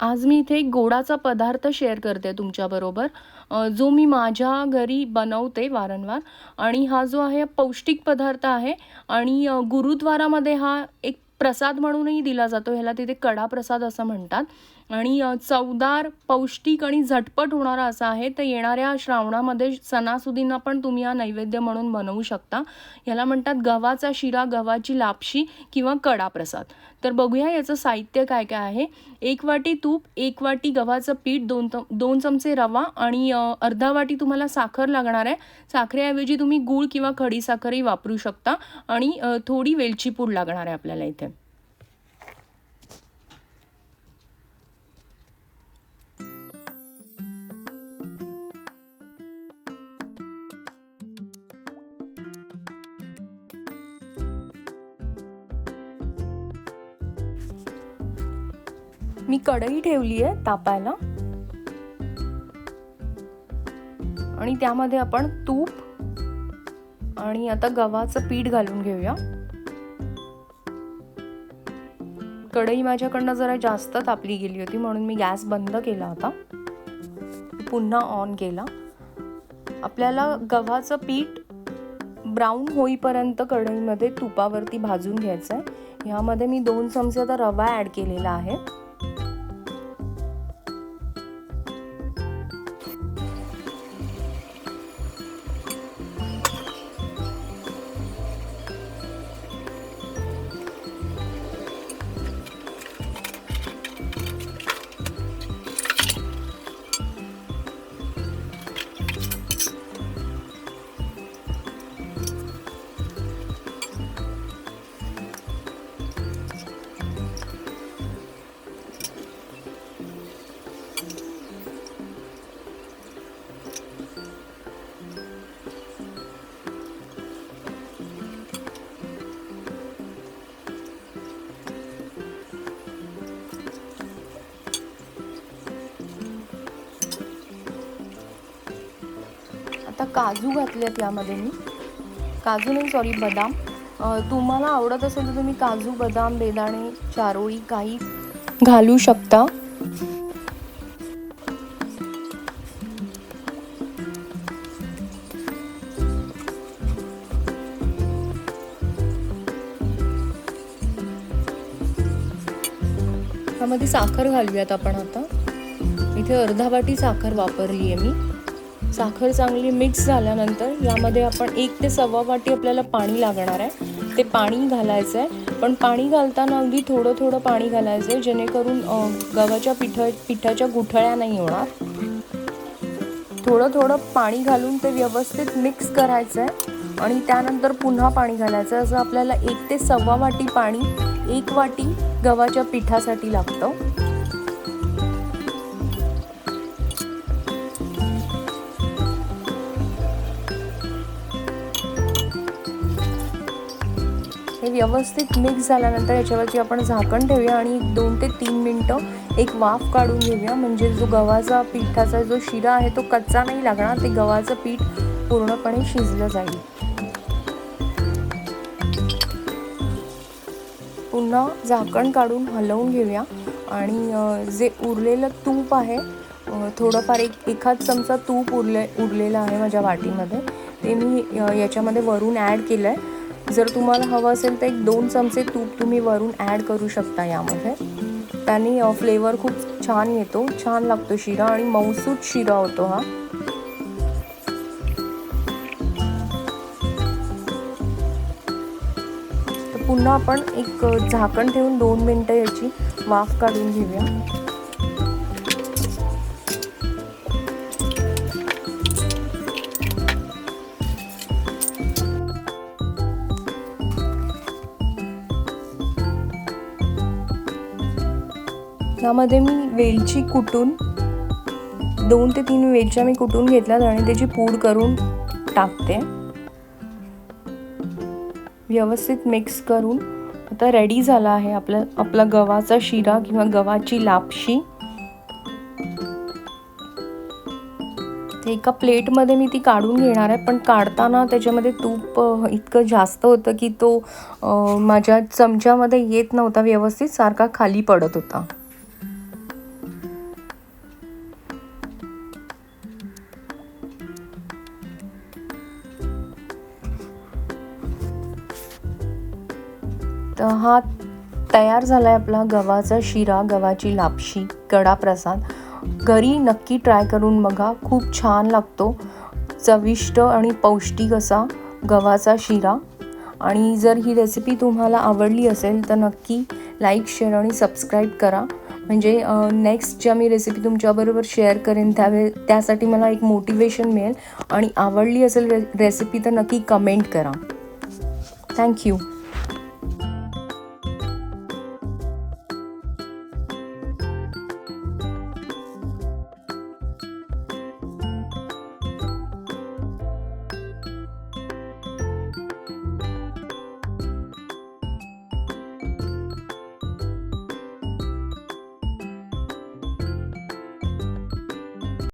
आज मी इथे एक गोडाचा पदार्थ शेअर करते तुमच्याबरोबर जो मी माझ्या घरी बनवते वारंवार आणि हा जो आहे पौष्टिक पदार्थ आहे आणि गुरुद्वारामध्ये हा एक प्रसाद म्हणूनही दिला जातो. ह्याला तिथे कडा प्रसाद असं म्हणतात. आणि चवदार पौष्टिक आणि झटपट होणारा असा आहे तर येणाऱ्या श्रावणामध्ये सणासुदींना पण तुम्ही हा नैवेद्य म्हणून बनवू शकता. ह्याला म्हणतात गव्हाचा शिरा गव्हाची लापशी किंवा कडा प्रसाद तर बघूया याचं साहित्य काय काय आहे. एक वाटी तूप एक वाटी गव्हाचं पीठ दोन दोन चमचे रवा आणि अर्धा वाटी तुम्हाला साखर लागणार आहे. साखरेऐवजी तुम्ही गूळ किंवा खडीसाखरही वापरू शकता आणि थोडी वेलची पूड लागणार आहे आपल्याला इथे. मी कढई ठेवली आहे तापायला. आणि त्यामध्ये आपण तूप आणि आता गव्हाचं पीठ घालून घेऊया. कढई माझ्याकडनं जरा जास्त तापली गेली होती म्हणून मी गॅस बंद केला होता. पुन्हा ऑन केला. आपल्याला गव्हाचं पीठ ब्राऊन होईपर्यंत कढईमध्ये तुपावरती भाजून घ्यायचं आहे ह्यामध्ये मी दोन चमचे आता रवा ॲड केलेला आहे. आता काजू घातलेत यामध्ये मी. काजू नाही सॉरी बदाम. तुम्हाला आवडत असेल तर तुम्ही काजू बदाम बेदाणे चारोळी काही घालू शकता. त्यामध्ये साखर घालूयात आपण आता. इथे अर्धा वाटी साखर वापरली आहे मी. साखर चांगली मिक्स झाल्यानंतर यामध्ये आपण एक ते सव्वा वाटी आपल्याला पाणी लागणार आहे. ते पाणी घालायचं आहे पण पाणी घालताना अगदी थोडं थोडं पाणी घालायचं आहे जेणेकरून गव्हाच्या पिठ पिठाच्या गुठळ्या नाही होणार. थोडं थोडं पाणी घालून ते व्यवस्थित मिक्स करायचं आहे आणि त्यानंतर पुन्हा पाणी घालायचं आहे असं आपल्याला एक ते सव्वा वाटी पाणी एक वाटी गव्हाच्या पिठासाठी लागतं. हे व्यवस्थित मिक्स झाल्यानंतर याच्यावरती आपण झाकण ठेवूया आणि दोन ते तीन मिनटं एक वाफ काढून घेऊया. म्हणजे जो गव्हाचा पिठाचा जो शिरा आहे तो कच्चा नाही लागणार ते गव्हाचं पीठ पूर्णपणे शिजलं जाईल. पुन्हा झाकण काढून हलवून घेऊया. आणि जे उरलेलं तूप आहे थोडंफार एक एखाद चमचा तूप उरले उरलेलं आहे माझ्या वाटीमध्ये. ते मी याच्यामध्ये वरून ॲड केलं आहे जर तुम्हाला हवं असेल तर एक दोन चमचे तूप तुम्ही वरून ॲड करू शकता यामध्ये. त्याने फ्लेवर खूप छान येतो छान लागतो शिरा आणि मऊसूत शिरा होतो हा. तर पुन्हा आपण एक झाकण ठेवून दोन मिनटं याची वाफ काढून घेऊया. त्यामध्ये मी वेलची कुटून दोन ते तीन वेलच्या मी कुटून घेतल्यात आणि त्याची पूड करून टाकते. व्यवस्थित मिक्स करून. आता रेडी झाला आहे आपला आपला गव्हाचा शिरा किंवा गव्हाची लापशी. एका प्लेटमध्ये मी ती काढून घेणार आहे पण काढताना त्याच्यामध्ये तूप इतकं जास्त होतं की तो माझ्या चमच्यामध्ये येत नव्हता व्यवस्थित सारखा खाली पडत होता. हा तयार झाला आहे आपला गव्हाचा शिरा गव्हाची लापशी कडा प्रसाद घरी नक्की ट्राय करून बघा. खूप छान लागतो. चविष्ट आणि पौष्टिक असा गव्हाचा शिरा. आणि जर ही रेसिपी तुम्हाला आवडली असेल तर नक्की लाईक शेअर आणि सबस्क्राईब करा. म्हणजे नेक्स्ट ज्या मी रेसिपी तुमच्याबरोबर शेअर करेन त्यावे त्यासाठी मला एक मोटिवेशन मिळेल. आणि आवडली असेल रे रेसिपी तर नक्की कमेंट करा. थँक्यू